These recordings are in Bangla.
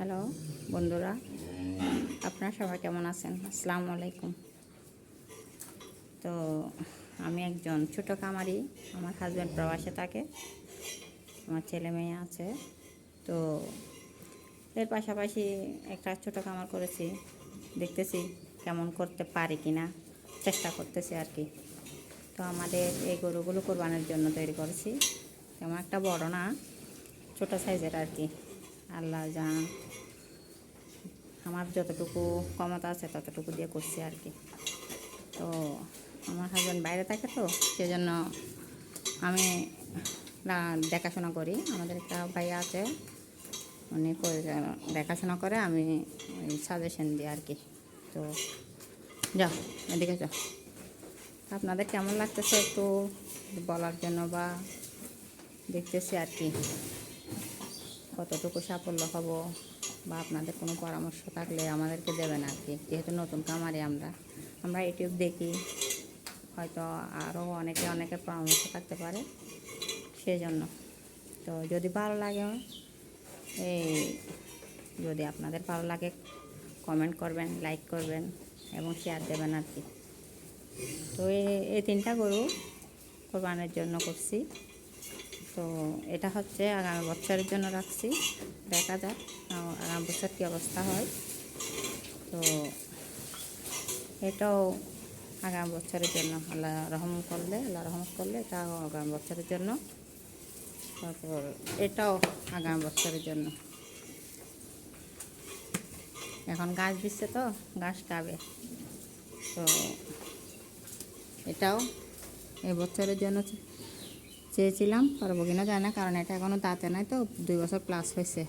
হ্যালো, বন্ধুরা, আপনারা সবাই কেমন আছেন? আসসালামু আলাইকুম। তো, আমি একজন ছোটো কামারি আমার হাজব্যান্ড প্রবাসে থাকে, আমার ছেলে মেয়ে আছে। তো, এর পাশাপাশি একটা ছোটো কামার করেছি, দেখতেছি কেমন করতে পারি কি না চেষ্টা করতেছি আর কি। তো, আমাদের এই গরুগুলো কোরবানের জন্য তৈরি করেছি। তেমন একটা বড় না, ছোটো সাইজের আর কি। আল্লাহ জান। আমার যতটুকু ক্ষমতা আছে ততটুকু দিয়ে করছি আর কি। তো আমার হাজব্যান্ড বাইরে থাকে তো, সেজন্য আমি দেখাশোনা করি। আমাদের একটা ভাই আছে, উনি দেখাশোনা করে, আমি সাজেশন দিই আর কি। তো যাও, এদিকে যাও। আপনাদের কেমন লাগতেছে একটু বলার জন্য বা দেখতেছি আর কি। কতটুকু সাফল্য হব বা আপনাদের কোনো পরামর্শ থাকলে আমাদেরকে দেবেন আর কি। যেহেতু নতুন কামারি আমরা আমরা ইউটিউব দেখি, হয়তো আরও অনেকে অনেকের পরামর্শ থাকতে পারে সেই জন্য তো যদি ভালো লাগে, এই যদি আপনাদের ভালো লাগে কমেন্ট করবেন লাইক করবেন এবং শেয়ার দেবেন আর কি। তো এই তিনটা গরু কোরবানের জন্য করছি। তো এটা হচ্ছে আগামী বছরের জন্য রাখছি। দেখা যাক আগামী বছর কী অবস্থা হয়। তো এটাও আগামী বছরের জন্য, আল্লাহ রহম করলে, আল্লাহ রহম করলে এটা আগামী বছরের জন্য। তারপর এটাও আগামী বছরের জন্য। এখন গাছ দিচ্ছে তো, গাছ খাবে তো এটাও এই বছরের জন্য চেয়েছিলাম, পারব কিনা যায় না, কারণ এটা এখনও তাতে নাই তো, দুই বছর প্লাস হয়েছে।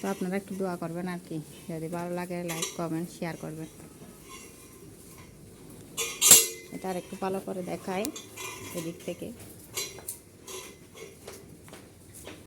তো আপনারা একটু দোয়া করবেন আর কি, যদি ভালো লাগে লাইক কমেন্ট শেয়ার করবেন। এটা আর একটু ভালো করে দেখায় এদিক থেকে।